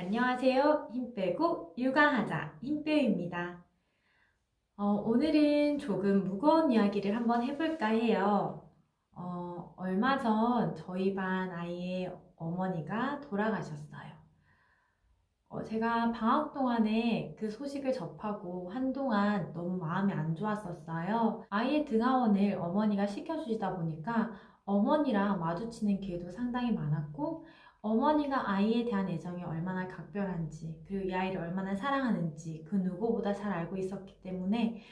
안녕하세요. 힘 빼고 육아하자 힘빼입니다. 어, 오늘은 조금 무거운 이야기를 한번 해볼까 해요. 어, 얼마 전 저희 반 아이의 어머니가 돌아가셨어요. 어, 제가 방학 동안에 그 소식을 접하고 한동안 너무 마음이 안 좋았었어요. 아이의 등하원을 어머니가 시켜주시다 보니까 어머니랑 마주치는 기회도 상당히 많았고, 어머니가 아이에 대한 애정이 얼마나 각별한지, 그리고 이 아이를 얼마나 사랑하는지 그 누구보다 잘 알고 있었기 때문에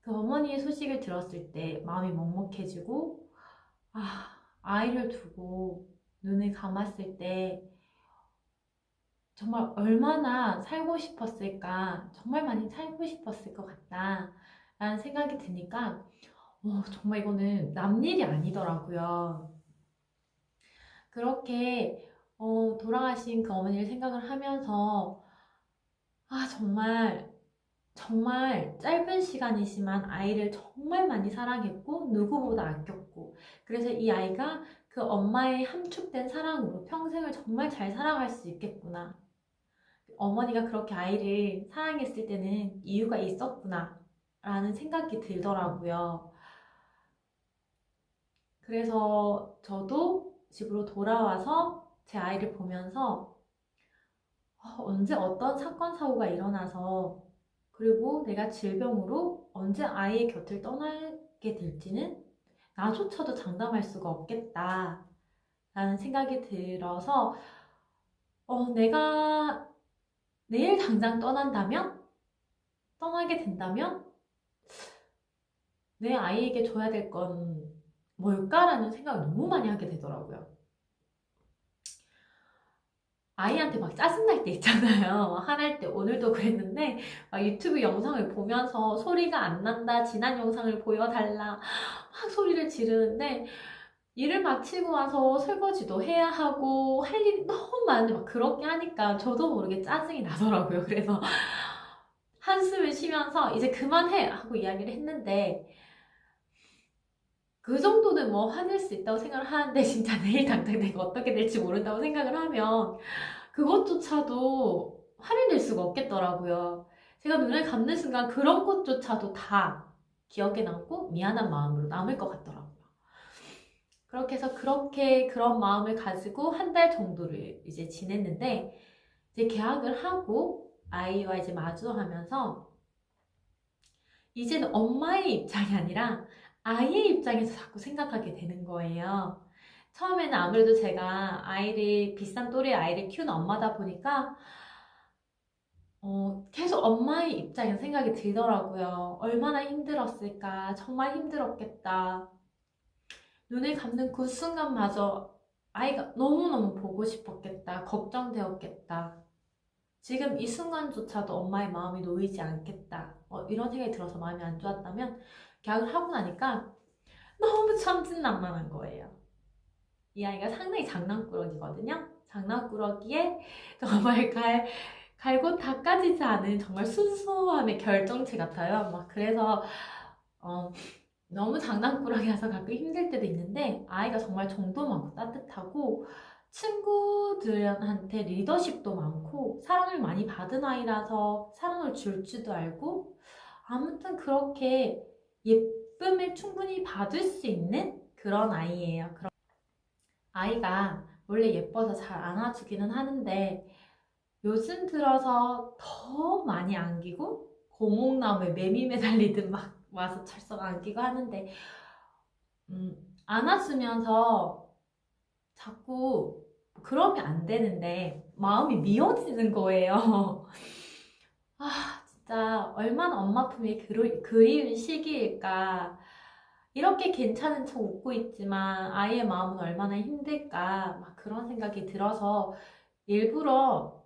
그 어머니의 소식을 들었을 때 마음이 먹먹해지고, 아, 아이를 두고 눈을 감았을 때 정말 얼마나 살고 싶었을까, 정말 많이 살고 싶었을 것 같다, 라는 생각이 드니까, 어, 정말 이거는 남 일이 아니더라고요. 그렇게 어, 돌아가신 그 어머니를 생각을 하면서, 아, 정말, 정말 짧은 시간이지만 아이를 정말 많이 사랑했고, 누구보다 아꼈고, 그래서 이 아이가 그 엄마의 함축된 사랑으로 평생을 정말 잘 살아갈 수 있겠구나. 어머니가 그렇게 아이를 사랑했을 때는 이유가 있었구나. 라는 생각이 들더라고요. 그래서 저도 집으로 돌아와서 제 아이를 보면서 어, 언제 어떤 사건, 사고가 일어나서 그리고 내가 질병으로 언제 아이의 곁을 떠나게 될지는 나조차도 장담할 수가 없겠다. 라는 생각이 들어서 어, 내가 내일 당장 떠난다면? 떠나게 된다면? 내 아이에게 줘야 될 건 뭘까라는 생각을 너무 많이 하게 되더라고요. 아이한테 막 짜증날 때 있잖아요. 화날 때 오늘도 그랬는데 막 유튜브 영상을 보면서 소리가 안 난다. 지난 영상을 보여달라. 막 소리를 지르는데 일을 마치고 와서 설거지도 해야 하고 할 일이 너무 많은데 막 그렇게 하니까 저도 모르게 짜증이 나더라고요. 그래서 한숨을 쉬면서 이제 그만해 하고 이야기를 했는데 그 정도는 뭐 화낼 수 있다고 생각을 하는데 진짜 내일 당장 내가 어떻게 될지 모른다고 생각을 하면 그것조차도 화를 낼 수가 없겠더라고요. 제가 눈을 감는 순간 그런 것조차도 다 기억에 남고 미안한 마음으로 남을 것 같더라고요. 그렇게 해서 그렇게 그런 마음을 가지고 한 달 정도를 이제 지냈는데 이제 계약을 하고 아이와 이제 마주하면서 이제는 엄마의 입장이 아니라 아이의 입장에서 자꾸 생각하게 되는 거예요. 처음에는 아무래도 제가 아이를, 비싼 또래 아이를 키우는 엄마다 보니까, 어, 계속 엄마의 입장에서 생각이 들더라고요. 얼마나 힘들었을까. 정말 힘들었겠다. 눈을 감는 그 순간마저 아이가 너무너무 보고 싶었겠다. 걱정되었겠다. 지금 이 순간조차도 엄마의 마음이 놓이지 않겠다. 어, 이런 생각이 들어서 마음이 안 좋았다면, 계약을 하고 나니까 너무 천진난만한 거예요. 이 아이가 상당히 장난꾸러기거든요. 장난꾸러기에 정말 갈, 갈고 닦아지지 않은 정말 순수함의 결정체 같아요. 막 그래서 어, 너무 장난꾸러기라서 가끔 힘들 때도 있는데 아이가 정말 정도 많고 따뜻하고 친구들한테 리더십도 많고 사랑을 많이 받은 아이라서 사랑을 줄 줄도 알고 아무튼 그렇게 예쁨을 충분히 받을 수 있는 그런 아이예요. 그런 아이가 원래 예뻐서 잘 안아주기는 하는데 요즘 들어서 더 많이 안기고 고목나무에 매미 매달리듯 막 와서 철썩 안기고 하는데 음, 안아주면서 자꾸 그러면 안 되는데 마음이 미워지는 거예요. 아 진짜 얼마나 엄마 품이 그리, 그리운 시기일까. 이렇게 괜찮은 척 웃고 있지만 아이의 마음은 얼마나 힘들까. 막 그런 생각이 들어서 일부러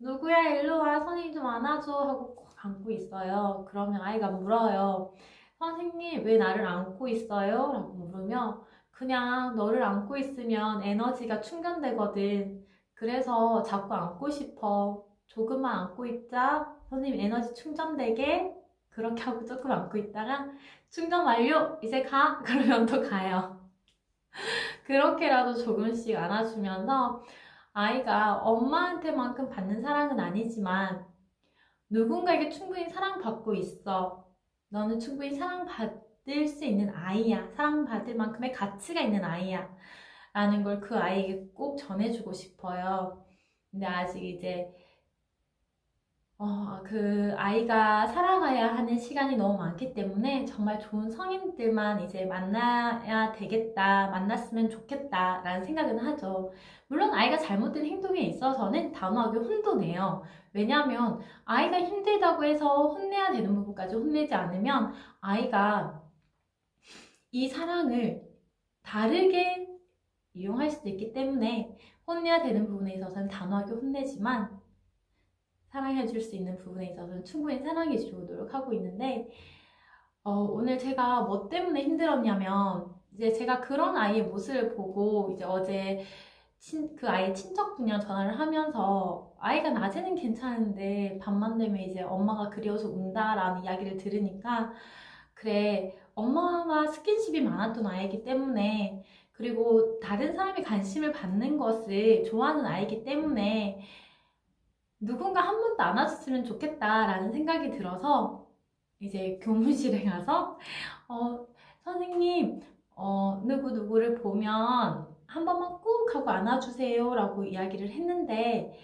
누구야 일로 와 선생님 좀 안아줘 하고 꼭 안고 있어요. 그러면 아이가 물어요. 선생님 왜 나를 안고 있어요? 라고 물으면 그냥 너를 안고 있으면 에너지가 충전되거든. 그래서 자꾸 안고 싶어. 조금만 안고 있자. 선생님 에너지 충전되게. 그렇게 하고 조금 안고 있다가 충전 완료! 이제 가! 그러면 또 가요. 그렇게라도 조금씩 안아주면서 아이가 엄마한테만큼 받는 사랑은 아니지만 누군가에게 충분히 사랑받고 있어. 너는 충분히 사랑받을 수 있는 아이야. 사랑받을 만큼의 가치가 있는 아이야. 라는 걸 그 아이에게 꼭 전해주고 싶어요. 근데 아직 이제 어, 그 아이가 살아가야 하는 시간이 너무 많기 때문에 정말 좋은 성인들만 이제 만나야 되겠다, 만났으면 좋겠다 라는 생각은 하죠. 물론 아이가 잘못된 행동에 있어서는 단호하게 혼도 내요. 왜냐하면 아이가 힘들다고 해서 혼내야 되는 부분까지 혼내지 않으면 아이가 이 사랑을 다르게 이용할 수도 있기 때문에 혼내야 되는 부분에 있어서는 단호하게 혼내지만 사랑해 줄 수 있는 부분에 있어서는 충분히 사랑해 주려고 노력하고 있는데 어, 오늘 제가 뭐 때문에 힘들었냐면 이제 제가 그런 아이의 모습을 보고 이제 어제 친, 그 아이의 친척분이랑 전화를 하면서 아이가 낮에는 괜찮은데 밤만 되면 이제 엄마가 그리워서 운다라는 이야기를 들으니까 그래 엄마와 스킨십이 많았던 아이이기 때문에 그리고 다른 사람이 관심을 받는 것을 좋아하는 아이이기 때문에 누군가 한 번도 안아줬으면 좋겠다라는 생각이 들어서 이제 교무실에 가서 어, 선생님 어, 누구 누구를 보면 한 번만 꼭 하고 안아주세요 라고 이야기를 했는데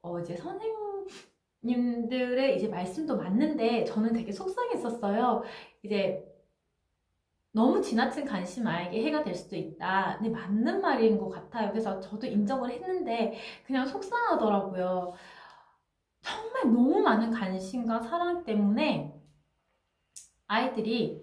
어, 이제 선생님들의 이제 말씀도 맞는데 저는 되게 속상했었어요. 이제 너무 지나친 관심 아이에게 해가 될 수도 있다. 근데 맞는 말인 것 같아요. 그래서 저도 인정을 했는데 그냥 속상하더라고요. 정말 너무 많은 관심과 사랑 때문에 아이들이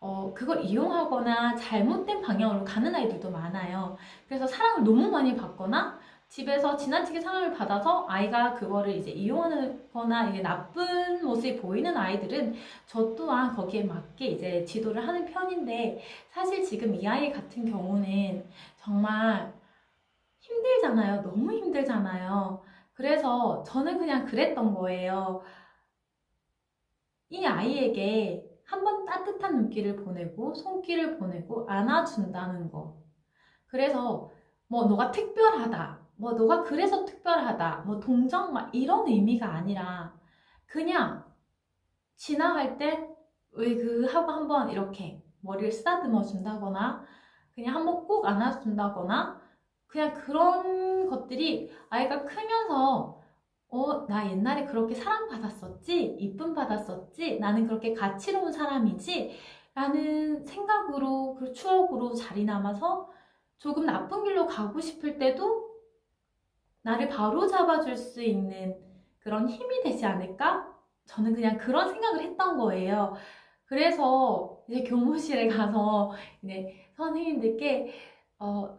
어, 그걸 이용하거나 잘못된 방향으로 가는 아이들도 많아요. 그래서 사랑을 너무 많이 받거나 집에서 지나치게 사랑을 받아서 아이가 그거를 이제 이용하거나 이게 나쁜 모습이 보이는 아이들은 저 또한 거기에 맞게 이제 지도를 하는 편인데 사실 지금 이 아이 같은 경우는 정말 힘들잖아요. 너무 힘들잖아요. 그래서 저는 그냥 그랬던 거예요. 이 아이에게 한번 따뜻한 눈길을 보내고 손길을 보내고 안아준다는 거. 그래서 뭐 너가 특별하다. 뭐 너가 그래서 특별하다, 뭐 동정 막 이런 의미가 아니라 그냥 지나갈 때 왜 그 하고 한번 이렇게 머리를 쓰다듬어 준다거나 그냥 한번 꼭 안아준다거나 그냥 그런 것들이 아이가 크면서 어, 나 옛날에 그렇게 사랑받았었지? 이쁨 받았었지? 나는 그렇게 가치로운 사람이지? 라는 생각으로, 그 추억으로 자리 남아서 조금 나쁜 길로 가고 싶을 때도 나를 바로 잡아줄 수 있는 그런 힘이 되지 않을까? 저는 그냥 그런 생각을 했던 거예요. 그래서 이제 교무실에 가서 이제 선생님들께 어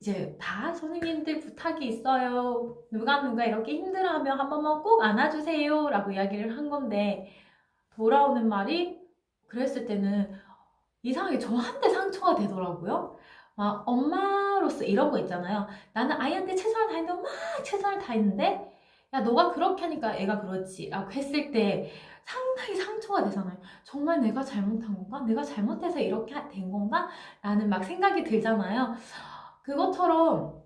이제 다 선생님들 부탁이 있어요. 누가 누가 이렇게 힘들어하면 한 번만 꼭 안아주세요. 라고 이야기를 한 건데 돌아오는 말이 그랬을 때는 이상하게 저한테 상처가 되더라고요. 막 엄마로서 이런 거 있잖아요. 나는 아이한테 최선을 다했는데 막 최선을 다했는데 야 너가 그렇게 하니까 애가 그렇지 라고 했을 때 상당히 상처가 되잖아요. 정말 내가 잘못한 건가? 내가 잘못해서 이렇게 된 건가? 라는 막 생각이 들잖아요. 그것처럼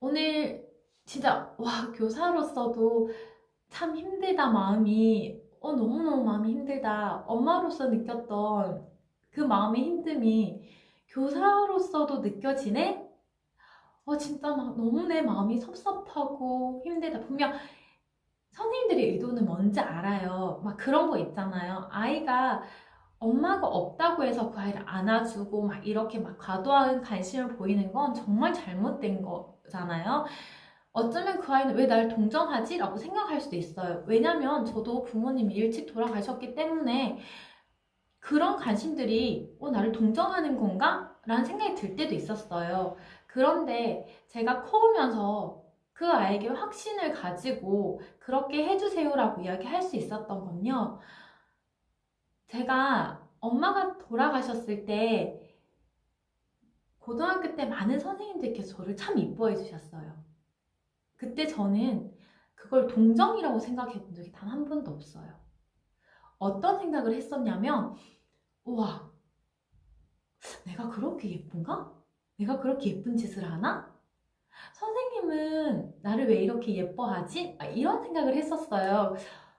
오늘 진짜 와 교사로서도 참 힘들다 마음이 어 너무너무 마음이 힘들다 엄마로서 느꼈던 그 마음의 힘듦이 교사로서도 느껴지네? 어, 진짜 막 너무 내 마음이 섭섭하고 힘들다. 분명 선생님들의 의도는 뭔지 알아요. 막 그런 거 있잖아요. 아이가 엄마가 없다고 해서 그 아이를 안아주고 막 이렇게 막 과도한 관심을 보이는 건 정말 잘못된 거잖아요. 어쩌면 그 아이는 왜 날 동정하지? 라고 생각할 수도 있어요. 왜냐면 저도 부모님이 일찍 돌아가셨기 때문에 그런 관심들이 어, 나를 동정하는 건가? 라는 생각이 들 때도 있었어요. 그런데 제가 커오면서 그 아이에게 확신을 가지고 그렇게 해주세요라고 이야기할 수 있었던 건요. 제가 엄마가 돌아가셨을 때 고등학교 때 많은 선생님들께서 저를 참 이뻐해 주셨어요. 그때 저는 그걸 동정이라고 생각해 본 적이 단 한 번도 없어요. 어떤 생각을 했었냐면, 우와, 내가 그렇게 예쁜가? 내가 그렇게 예쁜 짓을 하나? 선생님은 나를 왜 이렇게 예뻐하지? 막 이런 생각을 했었어요.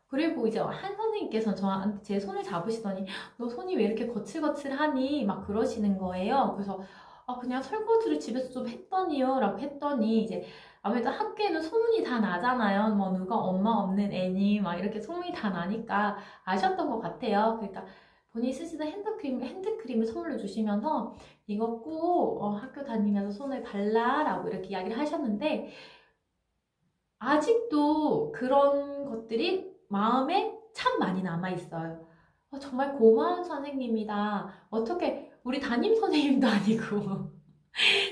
그리고 이제 한 선생님께서 저한테 제 손을 잡으시더니 너 손이 왜 이렇게 거칠거칠하니? 막 그러시는 거예요. 그래서 아, 그냥 설거지를 집에서 좀 했더니요. 라고 했더니 이제 아무래도 학교에는 소문이 다 나잖아요. 뭐 누가 엄마 없는 애니 막 이렇게 소문이 다 나니까 아셨던 것 같아요. 그러니까 본인이 쓰시던 핸드크림, 핸드크림을 선물로 주시면서 이거 꼭 어, 학교 다니면서 손을 발라라고 이렇게 이야기를 하셨는데 아직도 그런 것들이 마음에 참 많이 남아 있어요. 어, 정말 고마운 선생님이다. 어떻게 우리 담임 선생님도 아니고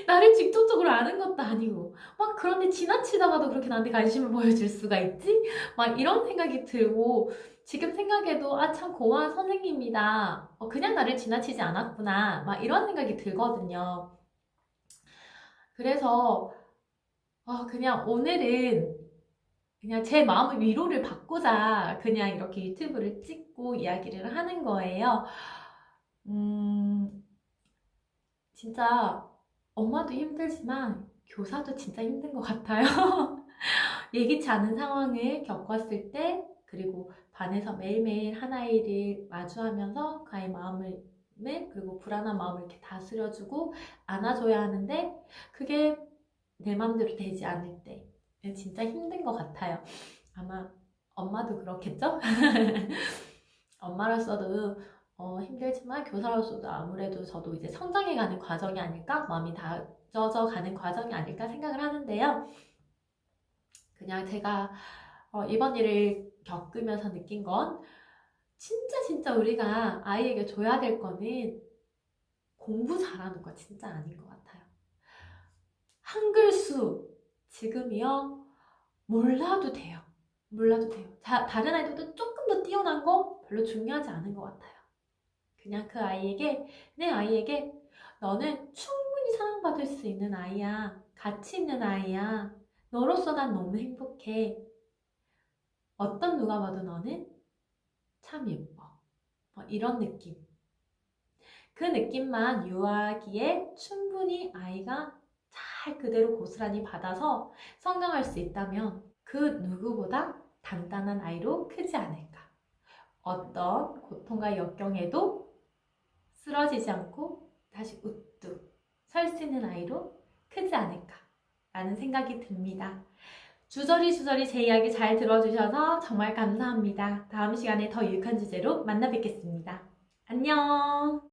나를 직접적으로 아는 것도 아니고 막 그런데 지나치다가도 그렇게 나한테 관심을 보여줄 수가 있지? 막 이런 생각이 들고 지금 생각해도 아 참 고마운 선생님이다. 어, 그냥 나를 지나치지 않았구나. 막 이런 생각이 들거든요. 그래서 어, 그냥 오늘은 그냥 제 마음의 위로를 받고자 그냥 이렇게 유튜브를 찍고 이야기를 하는 거예요. 음, 진짜 엄마도 힘들지만 교사도 진짜 힘든 것 같아요. 예기치 않은 상황을 겪었을 때, 그리고 반에서 매일매일 한 아이를 마주하면서 그 아이 마음을, 그리고 불안한 마음을 이렇게 다스려주고 안아줘야 하는데, 그게 내 맘대로 되지 않을 때, 진짜 힘든 것 같아요. 아마 엄마도 그렇겠죠? 엄마로서도 어, 힘들지만 교사로서도 아무래도 저도 이제 성장해가는 과정이 아닐까? 마음이 다져져 가는 과정이 아닐까 생각을 하는데요. 그냥 제가 어, 이번 일을 겪으면서 느낀 건 진짜 진짜 우리가 아이에게 줘야 될 거는 공부 잘하는 거 진짜 아닌 것 같아요. 한글 수 지금이요 몰라도 돼요. 몰라도 돼요. 자, 다른 아이들도 조금 더 뛰어난 거 별로 중요하지 않은 것 같아요. 그냥 그 아이에게, 내 아이에게 너는 충분히 사랑받을 수 있는 아이야. 가치 있는 아이야. 너로서 난 너무 행복해. 어떤 누가 봐도 너는 참 예뻐. 뭐 이런 느낌. 그 느낌만 유아기에 충분히 아이가 잘 그대로 고스란히 받아서 성장할 수 있다면 그 누구보다 단단한 아이로 크지 않을까. 어떤 고통과 역경에도 쓰러지지 않고 다시 우뚝 설 수 있는 아이로 크지 않을까 라는 생각이 듭니다. 주저리 주저리 제 이야기 잘 들어주셔서 정말 감사합니다. 다음 시간에 더 유익한 주제로 만나 뵙겠습니다. 안녕!